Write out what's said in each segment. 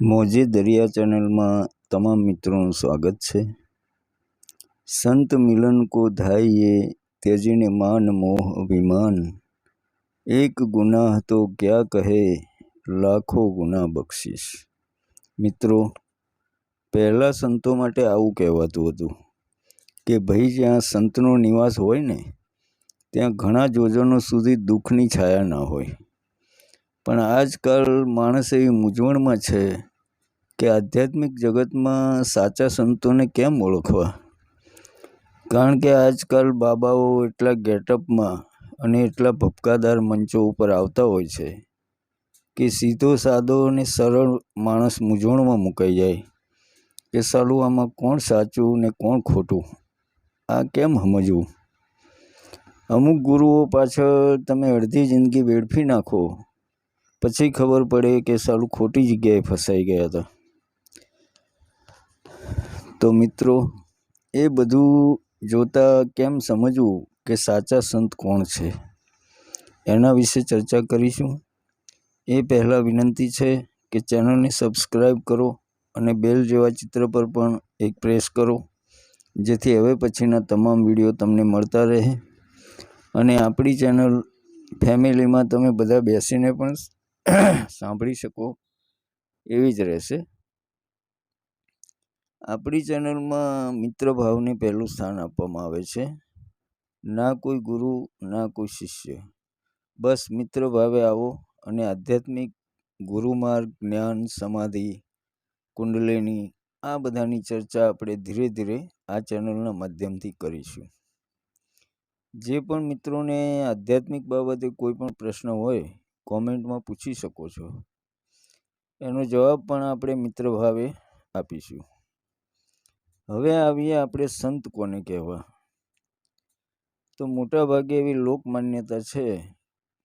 મોજે દરિયા ચેનલમાં તમામ મિત્રોનું સ્વાગત છે. સંત મિલન કો ધાઈએ તેજીને માન મોહ અભિમાન. એક ગુનાહ તો ક્યાં કહે લાખો ગુના બક્ષિસ. મિત્રો, પહેલાં સંતો માટે આવું કહેવાતું હતું કે ભાઈ જ્યાં સંતનો નિવાસ હોય ને, ત્યાં ઘણા જોજનો સુધી દુઃખની છાયા ના હોય. પણ આજકાલ માણસ એવી મૂંઝવણમાં છે કે આધ્યાત્મિક જગતમાં સાચા સંતોને કેમ ઓળખવા? કારણ કે આજકાલ બાબાઓ એટલા ગેટઅપમાં અને એટલા ભપકાદાર મંચો ઉપર આવતા હોય છે કે સીધો સાદો અને સરળ માણસ મૂંઝવણમાં મુકાઈ જાય કે સાલું આમાં કોણ સાચું ને કોણ ખોટું? આ કેમ સમજવું? અમુક ગુરુઓ પાછળ તમે અડધી જિંદગી વેડફી નાખો, પછી ખબર પડે કે સાલું ખોટી જગ્યાએ ફસાઈ ગયા હતા. તો મિત્રો, એ બધું જોતાં કેમ સમજવું કે સાચા સંત કોણ છે? એના વિશે ચર્ચા કરીશું. એ પહેલાં વિનંતી છે કે ચેનલને સબસ્ક્રાઈબ કરો અને બેલ જેવા ચિત્ર પર પણ એક પ્રેસ કરો, જેથી હવે પછીના તમામ વીડિયો તમને મળતા રહે. અને આપણી ચેનલ ફેમિલીમાં તમે બધા બેસીને પણ સાંભળી શકો, એવી જ રહેશે. આપણી ચેનલમાં મિત્ર ભાવને પહેલું સ્થાન આપવામાં આવે છે. ના કોઈ ગુરુ, ના કોઈ શિષ્ય. બસ મિત્ર ભાવે આવો અને આધ્યાત્મિક ગુરુમાર્ગ, જ્ઞાન, સમાધિ, કુંડલિની આ બધાની ચર્ચા આપણે ધીરે ધીરે આ ચેનલના માધ્યમથી કરીશું. જે પણ મિત્રોને આધ્યાત્મિક બાબતે કોઈ પણ પ્રશ્ન હોય, કોમેન્ટમાં પૂછી શકો છો. એનો જવાબ પણ આપણે મિત્ર ભાવે આપીશું. હવે આવીએ આપણે સંત કોને કહેવા? તો મોટા ભાગે એવી લોકમાન્યતા છે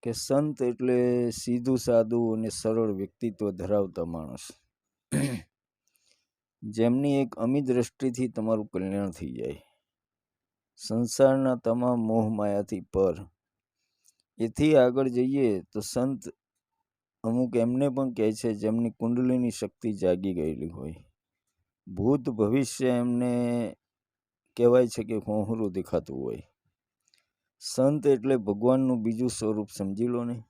કે સંત એટલે સીધું સાદું અને સરળ વ્યક્તિત્વ ધરાવતા માણસ. જેમની એક અમી દ્રષ્ટિથી તમારું કલ્યાણ થઈ જાય. સંસારના તમામ મોહ માયાથી પર. એથી આગળ જઈએ તો સંત અમુક એમને પણ કહે છે જેમની કુંડલીની શક્તિ જાગી ગયેલી હોય. ભૂત ભવિષ્ય એમને કહેવાય છે કે હોહરું દેખાતું હોય. સંત એટલે ભગવાનનું બીજું સ્વરૂપ સમજી લો ને.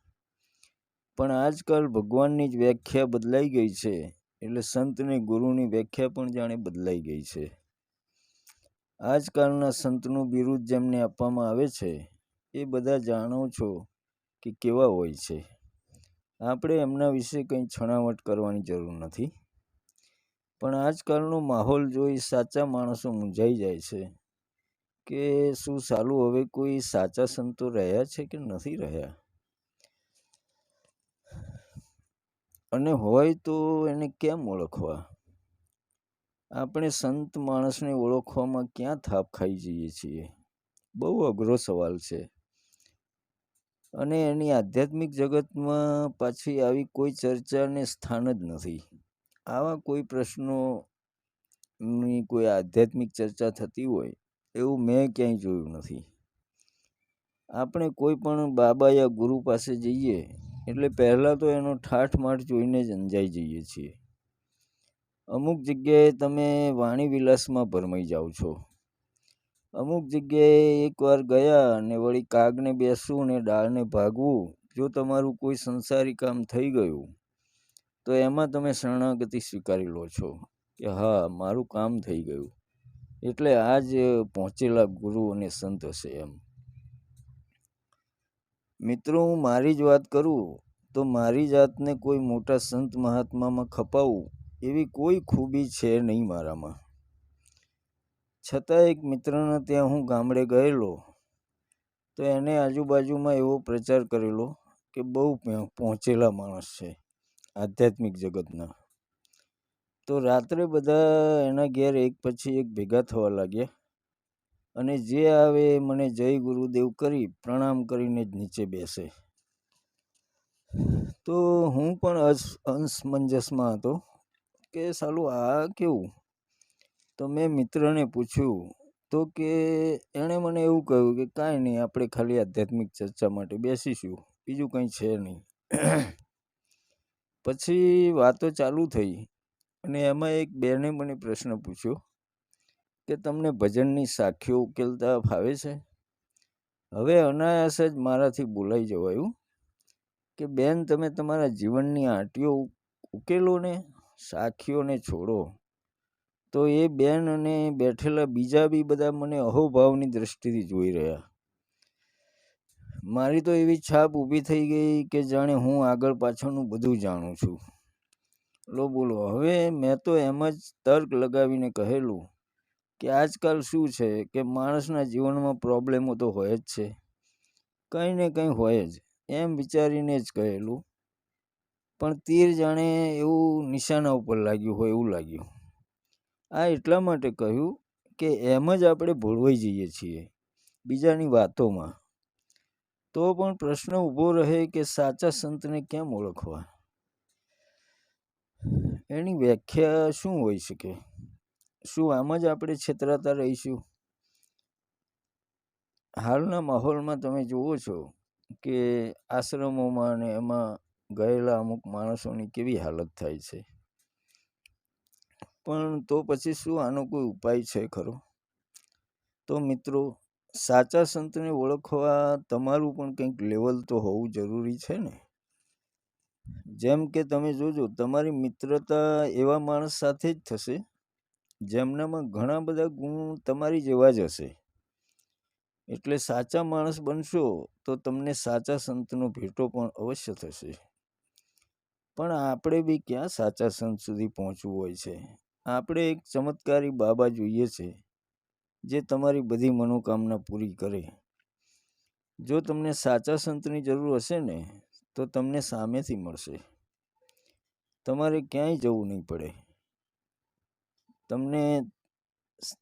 પણ આજકાલ ભગવાનની જ વ્યાખ્યા બદલાઈ ગઈ છે, એટલે સંતને ગુરુની વ્યાખ્યા પણ જાણે બદલાઈ ગઈ છે. આજકાલના સંતનું બિરુદ જેમને આપવામાં આવે છે, એ બધા જાણો છો કે કેવા હોય છે. આપણે એમના વિશે કંઈ છણાવટ કરવાની જરૂર નથી. પણ આજકાલનો માહોલ જોઈ સાચા માણસો મૂંઝાઈ જાય છે. કે શું સાલું હવે કોઈ સાચા સંતો રહ્યા છે કે નથી રહ્યા? અને હોય તો એને કેમ ઓળખવા? આપણે સંત માણસને ઓળખવામાં ક્યાં થાપ ખાઈ જઈએ છીએ? બહુ અઘરો સવાલ છે. અને એની આધ્યાત્મિક જગતમાં પાછી આવી કોઈ ચર્ચાને સ્થાન જ નથી. આવા કોઈ પ્રશ્નોની કોઈ આધ્યાત્મિક ચર્ચા થતી હોય, એવું મેં ક્યાંય જોયું નથી. આપણે કોઈ પણ બાબા યા ગુરુ પાસે જઈએ, એટલે પહેલાં તો એનો ઠાઠ માઠ જોઈને જ અંજાઈ જઈએ છીએ. અમુક જગ્યાએ તમે વાણી વિલાસમાં ભરમાઈ જાઓ છો. અમુક જગ્યાએ એકવાર ગયા અને વળી કાગને બેસવું ને ડાળને ભાગવું, જો તમારું કોઈ સંસારી કામ થઈ ગયું તો એમાં તમે શરણાગતિ સ્વીકારી લો છો કે હા, મારું કામ થઈ ગયું. એટલે આ જ પહોંચેલા ગુરુ અને સંત હશે એમ. મિત્રો, હું મારી જ વાત કરું તો મારી જાતને કોઈ મોટા સંત મહાત્મામાં ખપાવું એવી કોઈ ખૂબી છે નહીં મારામાં. છતાં એક મિત્રના ત્યાં હું ગામડે ગયેલો તો એને આજુબાજુમાં એવો પ્રચાર કરેલો કે બહુ પહોંચેલા માણસ છે. આધ્યાત્મિક જગતના. તો રાત્રે બધા એના ઘેર એક પછી એક ભેગા થવા લાગ્યા. અને જે આવે મને જય ગુરુદેવ કરી પ્રણામ કરીને જ નીચે બેસે. તો હું પણ અંશમંજસમાં હતો કે સાલું આ કેવું? તો મેં મિત્રને પૂછ્યું, તો કે એણે મને એવું કહ્યું કે કાંઈ નહીં, આપણે ખાલી આધ્યાત્મિક ચર્ચા માટે બેસીશું, બીજું કંઈ છે નહીં. પછી વાતો ચાલુ થઈ અને એમાં એક બેને મને પ્રશ્ન પૂછ્યો કે તમને ભજનની સાખીઓ ઉકેલતા ફાવે છે? હવે અનાયાસ જ મારાથી બોલાઈ જવાયું કે, બેન, તમે તમારા જીવનની આંટીઓ ઉકેલો ને, સાખીઓને છોડો. તો એ બેન અને બેઠેલા બીજા બી બધા મને અહોભાવની દ્રષ્ટિથી જોઈ રહ્યા. મારી તો એવી છાપ ઊભી થઈ ગઈ કે જાણે હું આગળ પાછળનું બધું જાણું છું. લો બોલો, હવે મેં તો એમ જ તર્ક લગાવીને કહેલું કે આજકાલ શું છે કે માણસના જીવનમાં પ્રોબ્લેમો તો હોય જ છે. કંઈ ને કંઈ હોય જ, એમ વિચારીને જ કહેલું. પણ તીર જાણે એવું નિશાના ઉપર લાગ્યું હોય એવું લાગ્યું. આ એટલા માટે કહ્યું કે એમ જ આપણે ભોળવાઈ જઈએ છીએ, બીજાની વાતોમાં. તો પણ પ્રશ્ન ઊભો રહે કે સાચા સંતને કેમ ઓળખવા? એની વ્યાખ્યા શું હોઈ શકે? શું આમ જ આપણે છેતરાતા રહીશું? હાલના માહોલમાં તમે જુઓ છો કે આશ્રમોમાં અને એમાં ગયેલા અમુક માણસોની કેવી હાલત થાય છે. પણ તો પછી શું આનો કોઈ ઉપાય છે ખરો? તો મિત્રો સાચા સંતને ઓળખવા તમારું પણ કંઈક લેવલ તો હોવું જરૂરી છે ને? જેમ કે તમે જોજો, તમારી મિત્રતા એવા માણસ સાથે જ થશે, જેમનામાં ઘણા બધા ગુણ તમારી જેવા જ હશે. એટલે સાચા માણસ બનશો તો તમને સાચા સંતનો ભેટો પણ અવશ્ય થશે. પણ આપણે બી ક્યાં સાચા સંત સુધી પહોંચવું હોય છે? આપણે એક ચમત્કારી બાબા જોઈએ છે. જે તમારી બધી મનોકામના પૂરી કરે. જો તમને સાચા સંતની જરૂર હશે ને, તો તમને સામેથી મળશે. તમારે ક્યાંય જવું નહીં પડે. તમને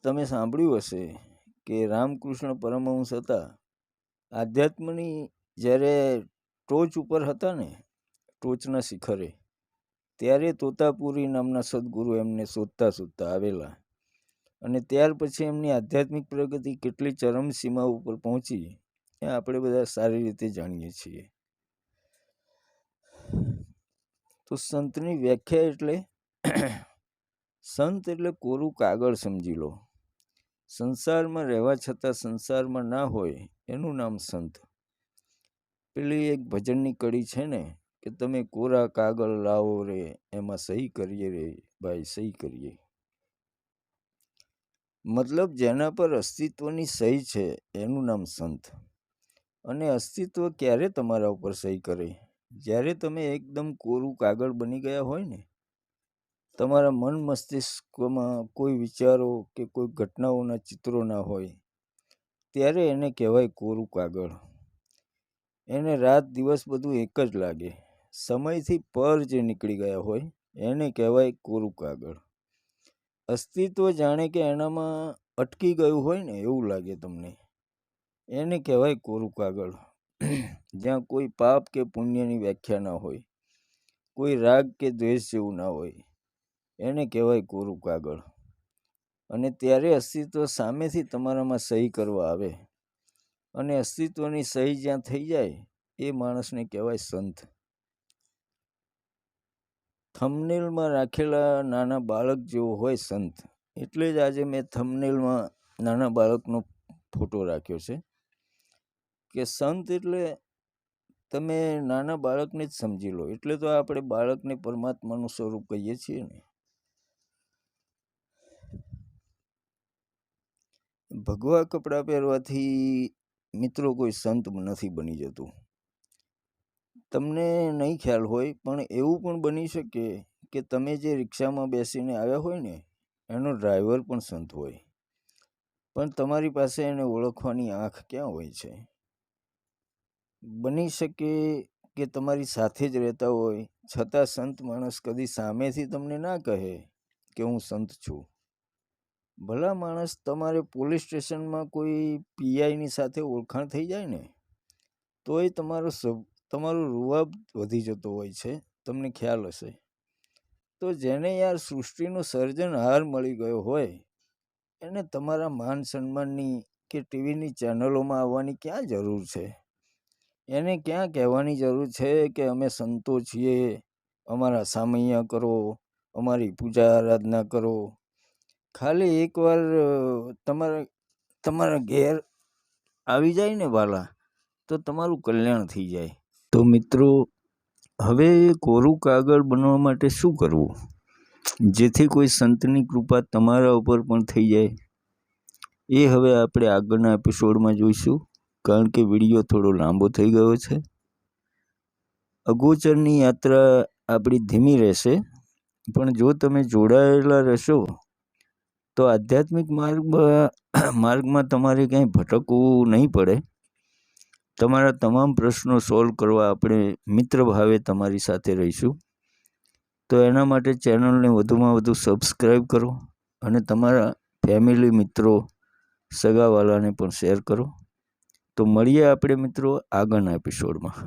તમે સાંભળ્યું હશે કે રામકૃષ્ણ પરમહંસ હતા. આધ્યાત્મની જ્યારે ટોચ ઉપર હતા ને, ટોચના શિખરે, ત્યારે તોતાપુરી નામના સદગુરુ એમને શોધતા શોધતા આવેલા. અને ત્યાર પછી એમની આધ્યાત્મિક પ્રગતિ કેટલી ચરમસીમા ઉપર પહોંચી, એ આપણે બધા સારી રીતે જાણીએ છીએ. તો સંતની વ્યાખ્યા એટલે સંત એટલે કોરું કાગળ સમજી લો. સંસારમાં રહેવા છતાં સંસારમાં ના હોય એનું નામ સંત. પેલી એક ભજનની કડી છે ને, કે તમે કોરા કાગળ લાવો રે, એમાં સહી કરીએ રે, ભાઈ સહી કરીએ. મતલબ જેના પર અસ્તિત્વની સહી છે, એનું નામ સંત. અને અસ્તિત્વ ક્યારે તમારા ઉપર સહી કરે? જ્યારે તમે એકદમ કોરું કાગળ બની ગયા હોય ને, તમારા મન મસ્તિષ્કમાં કોઈ વિચારો કે કોઈ ઘટનાઓના ચિત્રો ના હોય, ત્યારે એને કહેવાય કોરું કાગળ. એને રાત દિવસ બધું એક જ લાગે. સમયથી પર જે નીકળી ગયા હોય, એને કહેવાય કોરું કાગળ. અસ્તિત્વ જાણે કે એનામાં અટકી ગયું હોય ને એવું લાગે તમને. એને કહેવાય કોરું કાગળ. જ્યાં કોઈ પાપ કે પુણ્યની વ્યાખ્યા ના હોય, કોઈ રાગ કે દ્વેષ જેવું ના હોય, એને કહેવાય કોરું કાગળ. અને ત્યારે અસ્તિત્વ સામેથી તમારામાં સહી કરવા આવે. અને અસ્તિત્વની સહી જ્યાં થઈ જાય, એ માણસને કહેવાય સંત. થમનેલમાં રાખેલા નાના બાળક જેવો હોય સંત. એટલે જ આજે મેં થમનેલમાં નાના બાળકનો ફોટો રાખ્યો છે. કે સંત એટલે તમે નાના બાળકને જ સમજી લો. એટલે તો આપણે બાળકને પરમાત્માનું સ્વરૂપ કહીએ છીએ ને. ભગવા કપડાં પહેરવાથી મિત્રો કોઈ સંત નથી બની જતું. તમને નહીં ખ્યાલ હોય, પણ એવું પણ બની શકે કે તમે જે રિક્ષામાં બેસીને આવ્યા હોય ને, એનો ડ્રાઈવર પણ સંત હોય. પણ તમારી પાસે એને ઓળખવાની આંખ ક્યાં હોય છે? બની શકે કે તમારી સાથે જ રહેતા હોય, છતાં સંત માણસ કદી સામેથી તમને ના કહે કે હું સંત છું. ભલા માણસ તમારે પોલીસ સ્ટેશનમાં કોઈ પીઆઈની સાથે ઓળખાણ થઈ જાય ને તોય તમારો તમારો રૂવાબ વધી જતો હોય છે, તમને ખ્યાલ હશે. તો જેને યાર સૃષ્ટિનો સર્જનહાર મળી ગયો હોય, એને તમારા માન સન્માનની કે ટીવીની ચેનલોમાં આવવાની ક્યાં જરૂર છે? એને ક્યાં કહેવાની જરૂર છે કે અમે સંતો છીએ, અમારા સામૈયા કરો, અમારી પૂજા આરાધના કરો? ખાલી એકવાર, તમારા તમારા ઘેર આવી જાય ને વાલા તો તમારું કલ્યાણ થઈ જાય. તો મિત્રો, હવે કોરું કાગળ બનવા માટે શું કરવું? જેથી કોઈ સંતની કૃપા તમારા ઉપર પણ થઈ જાય. એ હવે આપણે આગળના એપિસોડમાં જોઈશું, કારણ કે વીડિયો થોડો લાંબો થઈ ગયો છે. અગોચરની યાત્રા આપણી ધીમી રહેશે, પણ જો તમે જોડાયેલા રહેશો, તો આધ્યાત્મિક માર્ગ માર્ગમાં તમારે ક્યાંય ભટકવું નહીં પડે. તમારા તમામ પ્રશ્નો સોલ્વ કરવા આપણે મિત્ર ભાવે તમારી સાથે રહીશું. તો એના માટે ચેનલને વધુમાં વધુ સબસ્ક્રાઈબ કરો અને તમારા ફેમિલી મિત્રો સગાવાલાને પણ શેર કરો. તો મળીએ આપણે મિત્રો આગળના એપિસોડમાં